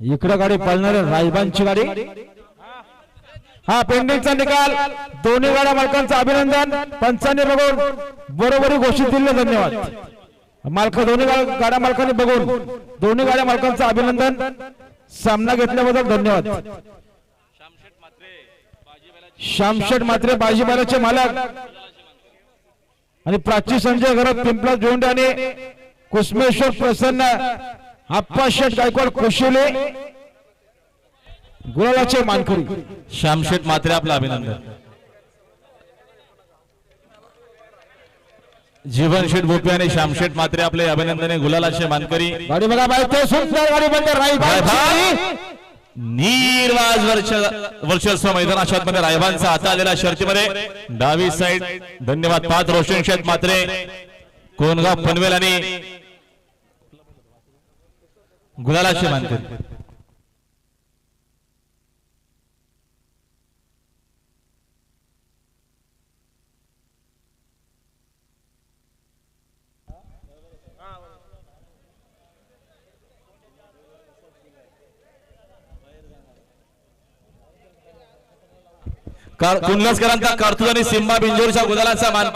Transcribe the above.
इकडं गाडी पळणार राजबांची गाडी. हा पेंडिंगचा निकाल. दोन्ही गाड्या मालकांचं अभिनंदन. पंचाने बघून बरोबरी घोषित दिले धन्यवाद. मालक दोन्ही गाड्या मालकांनी बघून दोन्ही गाड्या मालकांचं अभिनंदन. सामना घेतल्याबद्दल धन्यवाद. श्यामशेठ मात्रे बाजीबालाचे मालक. आणि प्राची संजय घरात पिंपला जोंड आणि कुसमेश्वर प्रसन्न आप्पा शेठ गायकवाड कोशिले गुलालाचे मानकरी. श्यामशेठ मात्रे आपलं अभिनंदन. जीवन शेठ भोपे आणि श्यामशेठ मात्रे आपले अभिनंदन गुलालाचे मानकरी. गाडी बघा ते सुंदर गाडी बंद निर्वाज वर्ष वर्षस्व मैदान अशात मध्ये रायबांचा आता आलेला शर्तीमध्ये. डावी साईड धन्यवाद पाच रोशन शेठ मात्रे कोणगाव पनवेल आणि गुलालाचे मानकरी कुंडलसकरांचा कार्तूज आणि सिम्बा बिंजोरच्या गुलालाचा मान